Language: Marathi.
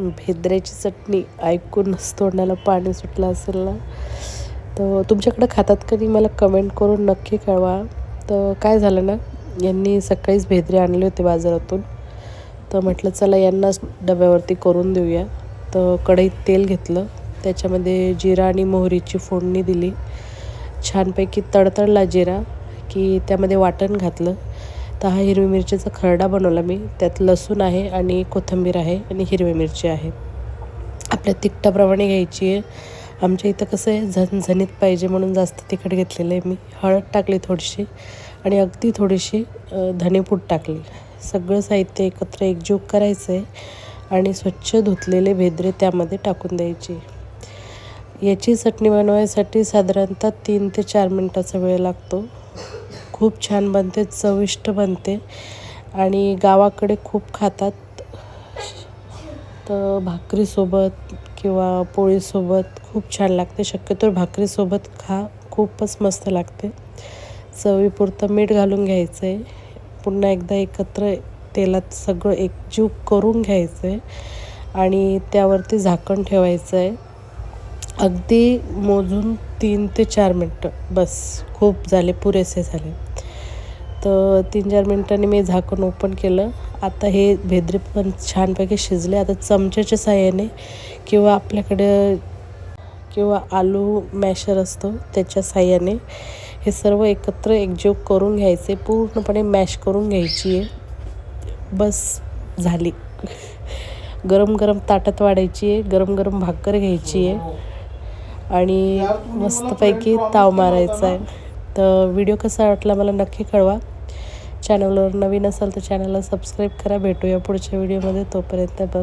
भेद्रेची चटणी ऐकूनच तोंडाला पाणी सुटलं असेल ना तर तुमच्याकडे खातात कधी मला कमेंट करून नक्की कळवा. तर काय झालं ना यांनी सकाळीच भेद्रे आणले होते बाजारातून. तर म्हटलं चला यांनाच डब्यावरती करून देऊया. तर कढईत तेल घेतलं. त्याच्यामध्ये जिरा आणि मोहरीची फोडणी दिली. छानपैकी तडतडला जिरा की त्यामध्ये वाटण घातलं. तर हा हिरवी मिरचीचा खरडा बनवला मी. त्यात लसूण आहे आणि कोथिंबीर आहे आणि हिरवी मिरची आहे. आपल्या तिखटाप्रमाणे घ्यायची आहे. आमच्या इथं कसं आहे झणझणीत पाहिजे म्हणून जास्त तिखट घेतलेलं आहे मी. हळद टाकली थोडीशी आणि अगदी थोडीशी धनेपूड टाकली. सगळं साहित्य एकत्र एकजीव करायचं आहे आणि स्वच्छ धुतलेले भेद्रे त्यामध्ये टाकून द्यायचे. याची चटणी बनवायसाठी साधारणतः तीन ते चार मिनटाचा वेळ लागतो. खूप छान बनते चविष्ट बनते. आणि गावाकडे खूप खातात. तर भाकरीसोबत किंवा पोळीसोबत खूप छान लागते. शक्यतो भाकरीसोबत खा खूपच मस्त लागते. चवीपुरतं मीठ घालून घ्यायचं आहे पुन्हा एकदा एकत्र तेलात सगळं एकजीव करून घ्यायचं आहे आणि त्यावरती झाकण ठेवायचं आहे अगदी मोजून तीन ते चार मिनटं. बस खूप झाले पुरेसे झाले. तर तीन चार मिनटांनी मी झाकण ओपन केलं. आता हे भेद्रे पण छानपैकी शिजले. आता चमच्याच्या साह्याने किंवा आपल्याकडे किंवा आलू मॅशर असतो त्याच्या साह्याने हे सर्व एकत्र एकजीव करून घ्यायचे. पूर्णपणे मॅश करून घ्यायची आहे. बस झाली. गरम गरम ताटात वाढायची आहे. गरम गरम भाकर घ्यायची आहे. आणि मस्तपैकी ताव मारायचा आहे. तर व्हिडिओ कसा वाटला मला नक्की कळवा. चॅनलवर नवीन असाल तर चॅनलला सबस्क्राईब करा. भेटूया पुढच्या व्हिडिओमध्ये तोपर्यंत ब